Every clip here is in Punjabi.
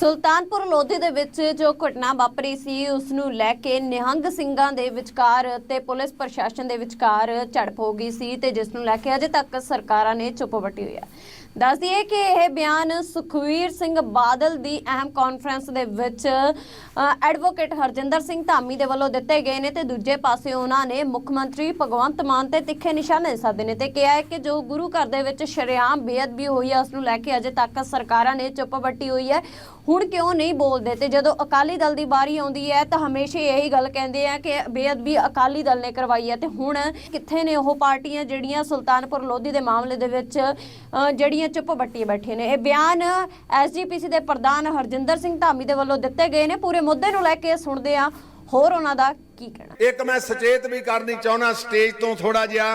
ਸੁਲਤਾਨਪੁਰ ਲੋਧੀ ਦੇ ਵਿੱਚ ਜੋ ਘਟਨਾ ਵਾਪਰੀ ਸੀ, ਉਸ ਨੂੰ ਲੈ ਕੇ ਨਿਹੰਗ ਸਿੰਘਾਂ ਦੇ ਵਿਚਕਾਰ ਤੇ ਪੁਲਿਸ ਪ੍ਰਸ਼ਾਸਨ ਦੇ ਵਿਚਕਾਰ ਝੜਪ ਹੋ ਗਈ ਸੀ ਤੇ ਜਿਸ ਨੂੰ ਲੈ ਕੇ ਅਜੇ ਤੱਕ ਸਰਕਾਰਾਂ ਨੇ ਚੁੱਪ ਵੱਟੀ ਹੋਈ ਹੈ। ਦੱਸ ਦਈਏ ਕਿ ਇਹ ਬਿਆਨ ਸੁਖਵੀਰ ਸਿੰਘ ਬਾਦਲ ਦੀ ਅਹਿਮ ਕਾਨਫਰੰਸ ਦੇ ਵਿੱਚ ਐਡਵੋਕੇਟ ਹਰਜਿੰਦਰ ਸਿੰਘ ਧਾਮੀ ਦੇ ਵੱਲੋਂ ਦਿੱਤੇ ਗਏ ਨੇ ਤੇ ਦੂਜੇ ਪਾਸੇ ਉਹਨਾਂ ਨੇ ਮੁੱਖ ਮੰਤਰੀ ਭਗਵੰਤ ਮਾਨ ਤੇ ਤਿੱਖੇ ਨਿਸ਼ਾਨੇ ਸਾਧੇ ਨੇ ਤੇ ਕਿਹਾ ਹੈ ਕਿ ਜੋ ਗੁਰੂ ਘਰ ਦੇ ਵਿੱਚ ਸ਼ਰੇਆਮ ਬੇਅਦਬੀ ਹੋਈ ਹੈ, ਉਸ ਨੂੰ ਲੈ ਕੇ ਅਜੇ ਤੱਕ ਸਰਕਾਰਾਂ ਨੇ ਚੁੱਪ ਵੱਟੀ ਹੋਈ ਹੈ। ਹੁਣ ਕਿਉਂ ਨਹੀਂ ਬੋਲਦੇ? ਤੇ ਜਦੋਂ ਅਕਾਲੀ ਦਲ ਦੀ ਵਾਰੀ ਆਉਂਦੀ ਹੈ, ਤਾਂ ਹਮੇਸ਼ਾ ਇਹੀ ਗੱਲ ਕਹਿੰਦੇ ਆ ਕਿ ਬੇਅਦਬੀ ਅਕਾਲੀ ਦਲ ਨੇ ਕਰਵਾਈ ਹੈ। ਤੇ ਹੁਣ ਕਿੱਥੇ ਨੇ ਉਹ ਪਾਰਟੀਆਂ ਜਿਹੜੀਆਂ ਸੁਲਤਾਨਪੁਰ ਲੋਧੀ ਦੇ ਮਾਮਲੇ ਦੇ ਵਿੱਚ ਜਿਹੜੀਆਂ ਚੁੱਪ ਵੱਟੀ ਬੈਠੇ ਨੇ? ਇਹ ਬਿਆਨ ਐਸਜੀਪੀਸੀ ਦੇ ਪ੍ਰਧਾਨ ਹਰਜਿੰਦਰ ਸਿੰਘ ਧਾਮੀ ਦੇ ਵੱਲੋਂ ਦਿੱਤੇ ਗਏ ਨੇ। ਪੂਰੇ ਮੁੱਦੇ ਨੂੰ ਲੈ ਕੇ ਸੁਣਦੇ ਆ ਹੋਰ ਉਹਨਾਂ ਦਾ ਕੀ ਕਹਿਣਾ? ਇੱਕ ਮੈਂ ਸੁਚੇਤ ਵੀ ਕਰਨੀ ਚਾਹੁੰਦਾ ਸਟੇਜ ਤੋਂ ਥੋੜਾ ਜਿਹਾ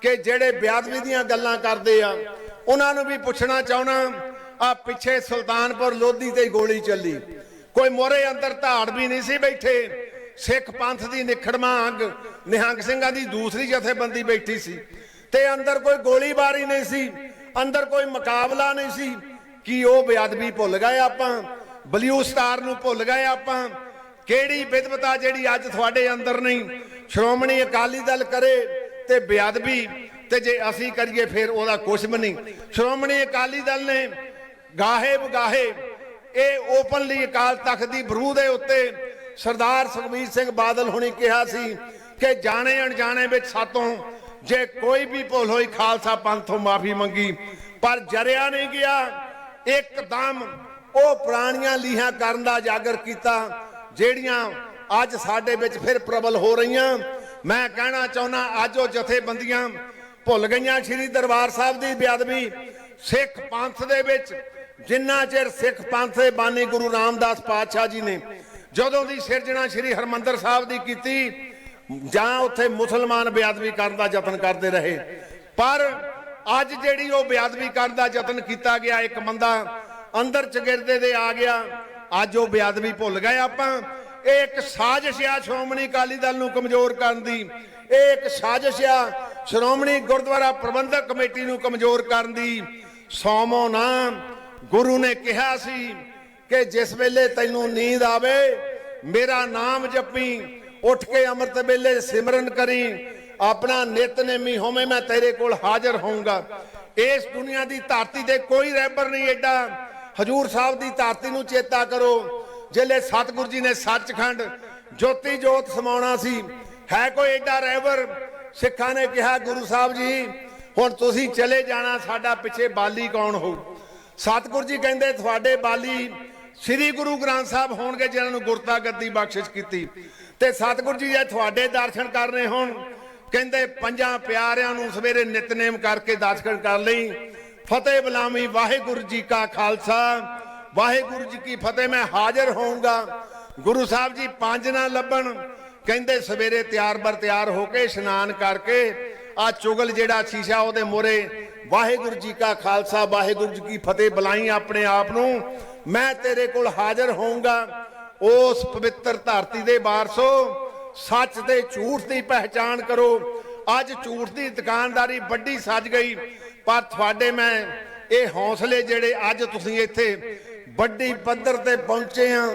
ਕਿ ਜਿਹੜੇ ਬਿਆਦਵੀ ਦੀਆਂ ਗੱਲਾਂ ਕਰਦੇ ਆ, ਉਹਨਾਂ ਨੂੰ ਵੀ ਪੁੱਛਣਾ ਚਾਹੁੰਦਾ। ਆ ਪਿੱਛੇ ਸੁਲਤਾਨਪੁਰ ਲੋਧੀ ਤੇ ਗੋਲੀ ਚੱਲੀ। ਕੋਈ ਮੋਰੇ ਅੰਦਰ ਧਾੜ ਵੀ ਨਹੀਂ ਸੀ ਬੈਠੇ। ਸਿੱਖ ਪੰਥ ਦੀ ਨਿਖੜਵਾਂ ਅੰਗ ਨਿਹੰਗ ਸਿੰਘਾਂ ਦੀ ਦੂਸਰੀ ਜਥੇਬੰਦੀ ਬੈਠੀ ਸੀ। ਤੇ ਅੰਦਰ ਕੋਈ ਗੋਲੀਬਾਰੀ ਨਹੀਂ ਸੀ, ਅੰਦਰ ਕੋਈ ਮੁਕਾਬਲਾ ਨਹੀਂ ਸੀ। ਕੀ ਉਹ ਬੇਅਦਬੀ ਭੁੱਲ ਗਏ ਆਪਾਂ? ਬਲਿਊ ਸਟਾਰ ਨੂੰ ਭੁੱਲ ਗਏ ਆਪਾਂ? ਕਿਹੜੀ ਵਿਦਵਤਾ ਜਿਹੜੀ ਅੱਜ ਤੁਹਾਡੇ ਅੰਦਰ ਨਹੀਂ? ਸ਼੍ਰੋਮਣੀ ਅਕਾਲੀ ਦਲ ਕਰੇ ਤੇ ਬੇਅਦਬੀ, ਤੇ ਜੇ ਅਸੀਂ ਕਰੀਏ ਫਿਰ ਉਹਦਾ ਕੁਝ ਵੀ ਨਹੀਂ। ਸ਼੍ਰੋਮਣੀ ਅਕਾਲੀ ਦਲ ਨੇ ਗਾਹੇ ਬਗਾਹੇ ਇਹ ਓਪਨਲੀ ਅਕਾਲ ਤਖਤ ਦੀ ਬਰੂ ਦੇ ਉੱਤੇ ਸਰਦਾਰ ਸੁਖਬੀਰ ਸਿੰਘ ਬਾਦਲ ਹੁਣੀ ਕਿਹਾ ਸੀ ਕਿ ਜਾਣੇ ਅਣਜਾਣੇ ਵਿੱਚ ਸਾਤੋਂ ਜੇ ਕੋਈ ਵੀ ਭੁੱਲ ਹੋਈ ਖਾਲਸਾ ਪੰਥ ਤੋਂ ਮਾਫੀ ਮੰਗੀ, ਪਰ ਜਰਿਆ ਨਹੀਂ ਗਿਆ। ਇੱਕਦਮ ਉਹ ਪੁਰਾਣੀਆਂ ਲੀਹਾਂ ਕਰਨ ਦਾ ਜਾਗਰ ਕੀਤਾ, ਜਿਹੜੀਆਂ ਅੱਜ ਸਾਡੇ ਵਿੱਚ ਫਿਰ ਪ੍ਰਬਲ ਹੋ ਰਹੀਆਂ। ਮੈਂ ਕਹਿਣਾ ਚਾਹੁੰਦਾ, ਅੱਜ ਉਹ ਜਥੇਬੰਦੀਆਂ ਭੁੱਲ ਗਈਆਂ। ਸ੍ਰੀ ਦਰਬਾਰ ਸਾਹਿਬ ਦੀ ਬੇਅਦਬੀ ਸਿੱਖ ਪੰਥ ਦੇ ਵਿੱਚ ਜਿੰਨਾ ਚਿਰ ਸਿੱਖ ਪੰਥ ਬਾਨੀ ਗੁਰੂ ਰਾਮਦਾਸ ਪਾਤਸ਼ਾਹ ਜੀ ਨੇ ਜਦੋਂ ਦੀ ਸਿਰਜਣਾ ਸ੍ਰੀ ਹਰਮੰਦਰ ਸਾਹਿਬ ਦੀ ਕੀਤੀ, ਜਾਂ ਉੱਥੇ ਮੁਸਲਮਾਨ ਬੇਅਦਬੀ ਕਰਨ ਦਾ ਯਤਨ ਕਰਦੇ ਰਹੇ। ਪਰ ਅੱਜ ਜਿਹੜੀ ਉਹ ਬੇਅਦਬੀ ਕਰਨ ਦਾ ਯਤਨ ਕੀਤਾ ਗਿਆ, ਇੱਕ ਬੰਦਾ ਅੰਦਰ ਚਗਿਰਦੇ ਦੇ ਆ ਗਿਆ, ਅੱਜ ਉਹ ਬੇਅਦਬੀ ਭੁੱਲ ਗਏ ਆਪਾਂ। ਇਹ ਇੱਕ ਸਾਜ਼ਿਸ਼ ਆ ਸ਼੍ਰੋਮਣੀ ਅਕਾਲੀ ਦਲ ਨੂੰ ਕਮਜ਼ੋਰ ਕਰਨ ਦੀ। ਇਹ ਇੱਕ ਸਾਜ਼ਿਸ਼ ਆ ਸ਼੍ਰੋਮਣੀ ਗੁਰਦੁਆਰਾ ਪ੍ਰਬੰਧਕ ਕਮੇਟੀ ਨੂੰ ਕਮਜ਼ੋਰ ਕਰਨ ਦੀ। ਸੌਮੋ ਨਾ ਗੁਰੂ ਨੇ ਕਿਹਾ ਸੀ ਕਿ ਜਿਸ ਵੇਲੇ ਤੈਨੂੰ ਨੀਂਦ ਆਵੇ, ਮੇਰਾ ਨਾਮ ਜਪੀ, ਉੱਠ ਕੇ ਅੰਮ੍ਰਿਤ ਵੇਲੇ ਸਿਮਰਨ ਕਰੀ, ਆਪਣਾ ਨਿਤਨੇਮੀ ਹੋਵੇਂ ਮੈਂ ਤੇਰੇ ਕੋਲ ਹਾਜ਼ਰ ਹੋਊਂਗਾ। ਇਸ ਦੁਨੀਆ ਦੀ ਧਰਤੀ ਤੇ ਕੋਈ ਰਹਿਬਰ ਨਹੀਂ ਐਡਾ ਹਜੂਰ ਸਾਹਿਬ ਦੀ ਧਰਤੀ ਨੂੰ ਚੇਤਾ ਕਰੋ। ਜਿਲੇ ਸਤਿਗੁਰੂ ਜੀ ਨੇ ਸੱਚਖੰਡ ਜੋਤੀ ਜੋਤ ਸਮਾਉਣਾ ਸੀ। ਹੈ ਕੋਈ ਐਡਾ ਰਹਿਬਰ? ਸਿੱਖਾਂ ਨੇ ਕਿਹਾ, ਗੁਰੂ ਸਾਹਿਬ ਜੀ, ਹੁਣ ਤੁਸੀਂ ਚਲੇ ਜਾਣਾ, ਸਾਡਾ ਪਿੱਛੇ ਬਾਲੀ ਕੌਣ ਹੋਊ? ਸਤਿਗੁਰੂ ਜੀ ਕਹਿੰਦੇ ਤੁਹਾਡੇ ਬਾਲੀ ਸ੍ਰੀ ਗੁਰੂ ਗ੍ਰੰਥ ਸਾਹਿਬ ਹੋਣਗੇ ਜਿਨ੍ਹਾਂ ਨੂੰ ਗੁਰਤਾ ਗੱਦੀ ਬਖਸ਼ਿਸ਼ ਕੀਤੀ। ਤੇ ਸਤਿਗੁਰੂ ਜੀ ਜੇ ਤੁਹਾਡੇ ਦਰਸ਼ਨ ਕਰਨੇ ਹੋਣ, ਕਹਿੰਦੇ ਪੰਜਾਂ ਪਿਆਰਿਆਂ ਨੂੰ ਸਵੇਰੇ ਨਿਤਨੇਮ ਕਰਕੇ ਦਰਸ਼ਨ ਕਰ ਲਈ। ਫਤਿਹ ਬੁਲਾਵੀਂ ਵਾਹਿਗੁਰੂ ਜੀ ਕਾ ਖਾਲਸਾ। ਵਾਹਿਗੁਰੂ ਜੀ ਕੀ ਫਤਿਹ, ਮੈਂ ਹਾਜ਼ਰ ਹੋਊਂਗਾ। ਗੁਰੂ ਸਾਹਿਬ ਜੀ ਪੰਜ ਨਾ ਲੱਭਣ, ਕਹਿੰਦੇ ਸਵੇਰੇ ਤਿਆਰ ਬਰ ਤਿਆਰ ਹੋ ਕੇ ਇਸ਼ਨਾਨ ਕਰਕੇ ਆ ਚੁਗਲ ਜਿਹੜਾ ਸ਼ੀਸ਼ਾ ਉਹਦੇ ਮੋਰੇ ਵਾਹਿਗੁਰੂ ਜੀ ਕਾ ਖਾਲਸਾ, ਵਾਹਿਗੁਰੂ ਜੀ ਕੀ ਫਤਿਹ, ਬੁਲਾਈ ਆਪਣੇ ਆਪ ਨੂੰ। ਮੈਂ ਤੇਰੇ ਕੋਲ ਹਾਜ਼ਰ ਹੋਊਂਗਾ ਉਸ ਪਵਿੱਤਰ ਧਰਤੀ ਦੇ ਵਾਰਸੋ। ਸੱਚ ਤੇ ਝੂਠ ਦੀ ਪਹਿਚਾਣ ਕਰੋ। ਅੱਜ ਝੂਠ ਦੀ ਦੁਕਾਨਦਾਰੀ ਵੱਡੀ ਸੱਜ ਗਈ, ਪਰ ਤੁਹਾਡੇ ਮੈਂ ਇਹ ਹੌਸਲੇ ਜਿਹੜੇ ਅੱਜ ਤੁਸੀਂ ਇੱਥੇ ਵੱਡੀ ਪੱਧਰ ਤੇ ਪਹੁੰਚੇ ਆ,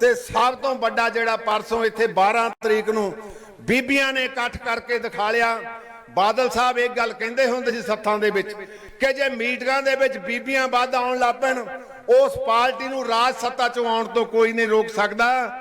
ਤੇ ਸਭ ਤੋਂ ਵੱਡਾ ਜਿਹੜਾ ਪਰਸੋਂ ਇੱਥੇ 12 ਤਰੀਕ ਨੂੰ ਬੀਬੀਆਂ ਨੇ ਇਕੱਠ ਕਰਕੇ ਦਿਖਾ ਲਿਆ ਬਾਦਲ ਸਾਹਿਬ ਇੱਕ ਗੱਲ ਕਹਿੰਦੇ ਹੁੰਦੇ ਸੀ ਸੱਥਾਂ ਦੇ ਵਿੱਚ ਕਿ ਜੇ ਮੀਟਿੰਗਾਂ ਦੇ ਵਿੱਚ ਬੀਬੀਆਂ ਵੱਧ ਆਉਣ ਲੱਗ ਪੈਣ, ਉਸ ਪਾਰਟੀ ਨੂੰ ਰਾਜ ਸੱਤਾ ਚੋਂ ਆਉਣ ਤੋਂ ਕੋਈ ਨਹੀਂ ਰੋਕ ਸਕਦਾ।